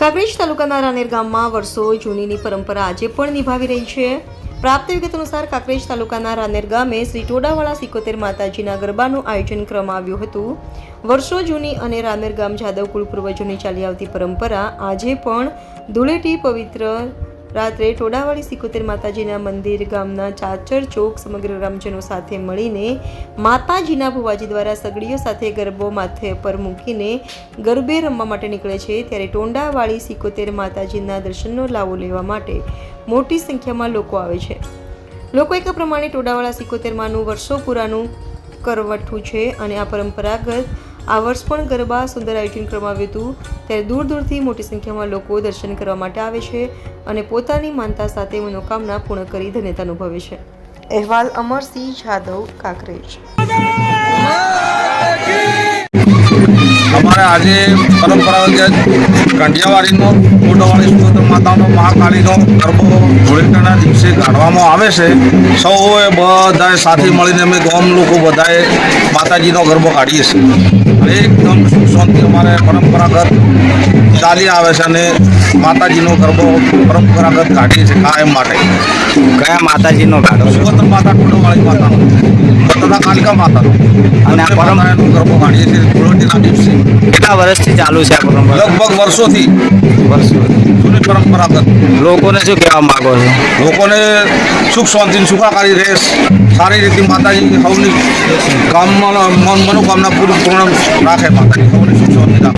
કાંકરેજ તાલુકાના રાનેર ગામમાં વર્ષો જૂનીની પરંપરા આજે પણ નિભાવી રહી છે. પ્રાપ્ત વિગત અનુસાર કાંકરેજ તાલુકાના રાનેર ગામે શ્રી ટોડાવાળા સિકોતેર માતાજીના ગરબાનું આયોજન કરવામાં આવ્યું હતું. વર્ષો જૂની અને રાનેર ગામ જાદવ કુળ પૂર્વજોની ચાલી આવતી પરંપરા આજે પણ ધૂળેટી પવિત્ર રાત્રે ટોડાવાળી સિકોતેર માતાજીના મંદિર ગામના ચાચર ચોક સમગ્ર ગ્રામજનો સાથે મળીને માતાજીના ભુવાજી દ્વારા સગડીઓ સાથે ગરબો માથે પર મૂકીને ગરબે રમવા માટે નીકળે છે, ત્યારે ટોંડાવાળી સિકોતેર માતાજીના દર્શનનો લાવો લેવા માટે મોટી સંખ્યામાં લોકો આવે છે. લોકો એક પ્રમાણે ટોડાવાળા સિકોતેરમાંનું વર્ષો પુરાનું કરવઠું છે અને આ પરંપરાગત આ વર્ષ પણ ગરબા સુંદર આયોજન કરવામાં આવ્યું હતું. ત્યારે દૂર દૂરથી મોટી સંખ્યામાં લોકો દર્શન કરવા માટે આવે છે અને પોતાની માનતા સાથે મનોકામના પૂર્ણ કરી ધન્યતા અનુભવે છે. અહેવાલ અમરસિંહ જાદવ કાંકરેજ. અમારે આજે પરંપરાગત કંઠિયાવાડીનો મોટોવાળી સુગોત્ર માતાનો મહાકાળીનો ગરબો ધૂળેટાના દિવસે કાઢવામાં આવે છે. સૌએ બધાએ સાથે મળીને અમે ગામ લોકો બધાએ માતાજીનો ગરબો કાઢીએ છીએ. એકદમ સુખ શાંતિ અમારે પરંપરાગત ચાલી આવે છે અને માતાજીનો ગરબો પરંપરાગત કાઢીએ છીએ કાયમ માટે. કયા માતાજીનો છો? સુગોત્ર માતા ટોડોવાળી માતાનો. તથા કાલિકા માતાનો. અને આ પરંપરાનો ગરબો કાઢીએ છીએ ધૂળવટીના દિવસે. કેટલા વર્ષથી ચાલુ છે આ પરંપરા? લગભગ વર્ષોથી. વર્ષો જૂની પરંપરાગત. લોકોને શું કહેવા માંગો છો? લોકોને સુખ શાંતિ સુખાકારી રહેશ સારી રીતે માતાજી સૌની કામમાં મન મનોકામના પૂરી પૂર્ણ રાખે માતાજી. સૌની સુખ શાંતિ રાખે.